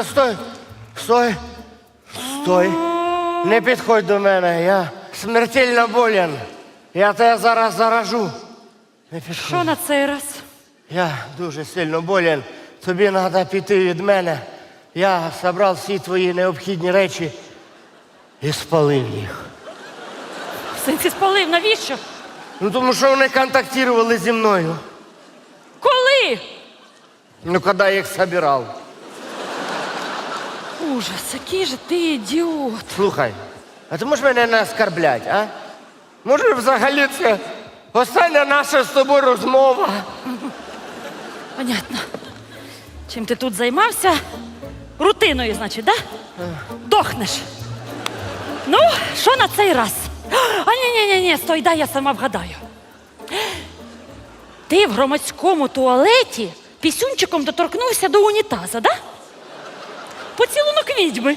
Настя, стой! Стой! Стой! Не підходь до мене, я смертельно болен. Я тебе зараз заражу. Не підходь. Що на цей раз? Я дуже сильно болен. Тобі треба піти від мене. Я зібрав всі твої необхідні речі і спалив їх. В сенсі спалив, навіщо? Ну тому що вони контактували зі мною. Коли? Ну, коли я їх збирав. Ужас, який же ти ідіот. Слухай, а ти можеш мене не оскорблять, а? Може, взагалі це остання наша з тобою розмова? Понятно. Чим ти тут займався? Рутиною, значить, да? Дохнеш. Ну, що на цей раз? А ні, ні, ні, ні, стой, дай я сама вгадаю. Ти в громадському туалеті пісюнчиком доторкнувся до унітаза, да? Поцілунок відьми.